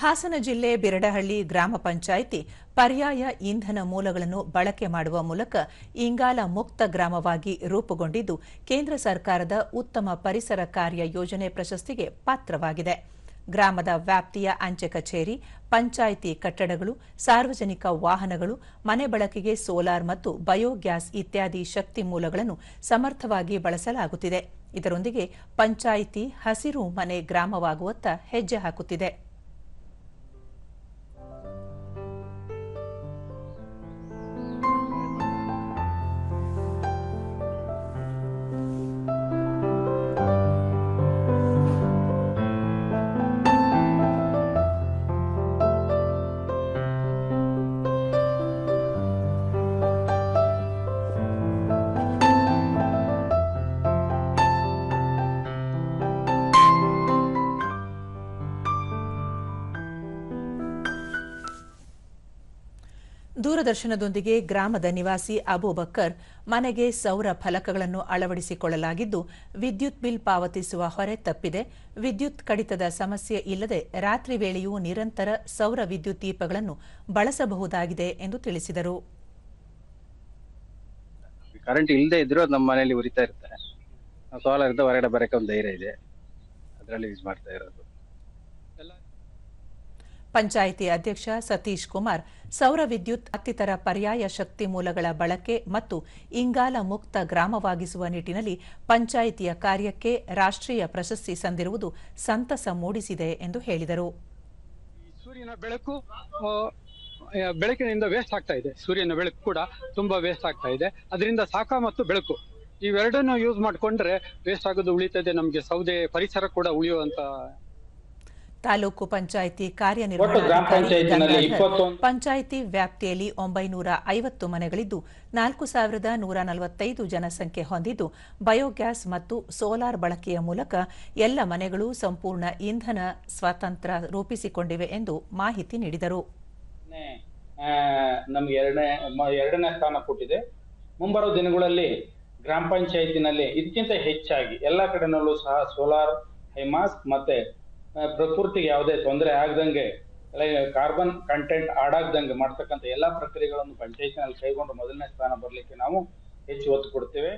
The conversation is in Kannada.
ಹಾಸನ ಜಿಲ್ಲೆ ಬಿರಡಹಳ್ಳಿ ಗ್ರಾಮ ಪಂಚಾಯಿತಿ ಪರ್ಯಾಯ ಇಂಧನ ಮೂಲಗಳನ್ನು ಬಳಕೆ ಮಾಡುವ ಮೂಲಕ ಇಂಗಾಲ ಮುಕ್ತ ಗ್ರಾಮವಾಗಿ ರೂಪುಗೊಂಡಿದ್ದು, ಕೇಂದ್ರ ಸರ್ಕಾರದ ಉತ್ತಮ ಪರಿಸರ ಕಾರ್ಯ ಯೋಜನೆ ಪ್ರಶಸ್ತಿಗೆ ಪಾತ್ರವಾಗಿದೆ. ಗ್ರಾಮದ ವ್ಯಾಪ್ತಿಯ ಅಂಚೆ ಕಚೇರಿ, ಪಂಚಾಯಿತಿ ಕಟ್ಟಡಗಳು, ಸಾರ್ವಜನಿಕ ವಾಹನಗಳು, ಮನೆ ಬಳಕೆಗೆ ಸೋಲಾರ್ ಮತ್ತು ಬಯೋಗ್ಯಾಸ್ ಇತ್ಯಾದಿ ಶಕ್ತಿ ಮೂಲಗಳನ್ನು ಸಮರ್ಥವಾಗಿ ಬಳಸಲಾಗುತ್ತಿದೆ. ಇದರೊಂದಿಗೆ ಪಂಚಾಯಿತಿ ಹಸಿರು ಮನೆ ಗ್ರಾಮವಾಗುವತ್ತ ಹೆಜ್ಜೆ ಹಾಕುತ್ತಿದೆ. ದೂರದರ್ಶನದೊಂದಿಗೆ ಗ್ರಾಮದ ನಿವಾಸಿ ಅಬೂಬಕ್ಕರ್ ಮನೆಗೆ ಸೌರ ಫಲಕಗಳನ್ನು ಅಳವಡಿಸಿಕೊಳ್ಳಲಾಗಿದ್ದು ವಿದ್ಯುತ್ ಬಿಲ್ ಪಾವತಿಸುವ ಹೊರೆ ತಪ್ಪಿದೆ. ವಿದ್ಯುತ್ ಕಡಿತದ ಸಮಸ್ಯೆ ಇಲ್ಲದೆ ರಾತ್ರಿ ವೇಳೆಯೂ ನಿರಂತರ ಸೌರ ವಿದ್ಯುತ್ ದೀಪಗಳನ್ನು ಬಳಸಬಹುದಾಗಿದೆ ಎಂದು ತಿಳಿಸಿದರು. ಕರೆಂಟ್ ಇಲ್ಲದೆ ಇದ್ರೂ ನಮ್ಮ ಮನೆಯಲ್ಲಿ ಉರಿತಾ ಇರ್ತಾರೆ ಸೋಲಾರ್ ಇದ್ದ ಹೊರಗಡೆ ಬರಕ್ಕೆ ಒಂದು ಧೈರ್ಯ ಇದೆ. ಅದರಲ್ಲಿ ಯೂಸ್ ಮಾಡ್ತಾ ಇರೋದು. ಪಂಚಾಯಿತಿ ಅಧ್ಯಕ್ಷ ಸತೀಶ್ ಕುಮಾರ್ ಸೌರ ವಿದ್ಯುತ್ ಮತ್ತಿತರ ಪರ್ಯಾಯ ಶಕ್ತಿ ಮೂಲಗಳ ಬಳಕೆ ಮತ್ತು ಇಂಗಾಲ ಮುಕ್ತ ಗ್ರಾಮವಾಗಿಸುವ ನಿಟ್ಟಿನಲ್ಲಿ ಪಂಚಾಯಿತಿಯ ಕಾರ್ಯಕ್ಕೆ ರಾಷ್ಟ್ರೀಯ ಪ್ರಶಸ್ತಿ ಸಂದಿರುವುದು ಸಂತಸ ಮೂಡಿಸಿದೆ ಎಂದು ಹೇಳಿದರು. ಸೂರ್ಯನ ಬೆಳಕು ಬೆಳಕಿನಿಂದ ವೇಸ್ಟ್ ಆಗ್ತಾ ಇದೆ. ಸೂರ್ಯನ ಬೆಳಕು ಕೂಡ ತುಂಬಾ ವೇಸ್ಟ್ ಆಗ್ತಾ ಇದೆ. ಅದರಿಂದ ಸಾಕ ಮತ್ತು ಬೆಳಕು. ಇವೆರಡನ್ನೂ ಯೂಸ್ ಮಾಡ್ಕೊಂಡ್ರೆ ವೇಸ್ಟ್ ಆಗೋದು ಉಳಿತದೆ. ನಮಗೆ ಸೌದೆ, ಪರಿಸರ ಕೂಡ ಉಳಿಯುವಂತ ತಾಲೂಕು ಪಂಚಾಯಿತಿ ಕಾರ್ಯನಿರ್ವಹಣಾಧಿಕಾರಿ ಪಂಚಾಯಿತಿ ವ್ಯಾಪ್ತಿಯಲ್ಲಿ ಒಂಬೈನೂರ ಐವತ್ತು ಮನೆಗಳಿದ್ದು ನಾಲ್ಕು ಸಾವಿರದ ನೂರ ನಲವತ್ತೈದು ಜನಸಂಖ್ಯೆ ಹೊಂದಿದ್ದು ಬಯೋಗ್ಯಾಸ್ ಮತ್ತು ಸೋಲಾರ್ ಬಳಕೆಯ ಮೂಲಕ ಎಲ್ಲ ಮನೆಗಳು ಸಂಪೂರ್ಣ ಇಂಧನ ಸ್ವಾತಂತ್ರ್ಯ ರೂಪಿಸಿಕೊಂಡಿವೆ ಎಂದು ಮಾಹಿತಿ ನೀಡಿದರು. ನಮ್ಗೆ ಎರಡನೇ ಎರಡನೇ ಸ್ಥಾನ ಕೊಟ್ಟಿದೆ. ಮುಂಬರುವ ದಿನಗಳಲ್ಲಿ ಗ್ರಾಮ ಪಂಚಾಯತಿನಲ್ಲಿ ಇದಕ್ಕಿಂತ ಹೆಚ್ಚಾಗಿ ಎಲ್ಲ ಕಡೆನಲ್ಲೂ ಸಹ ಸೋಲಾರ್ ಹೈಮಾಸ್ಕ್ ಮತ್ತೆ ಪ್ರಕೃತಿಗೆ ಯಾವುದೇ ತೊಂದರೆ ಆಗದಂಗೆ ಕಾರ್ಬನ್ ಕಂಟೆಂಟ್ ಆಡಾಗ್ದಂಗೆ ಮಾಡ್ತಕ್ಕಂಥ ಎಲ್ಲಾ ಪ್ರಕ್ರಿಯೆಗಳನ್ನು ಪಂಚಾಯತ್ನಲ್ಲಿ ಕೈಗೊಂಡು ಮೊದಲನೇ ಸ್ಥಾನ ಬರಲಿಕ್ಕೆ ನಾವು ಹೆಚ್ಚು ಒತ್ತು ಕೊಡ್ತೇವೆ.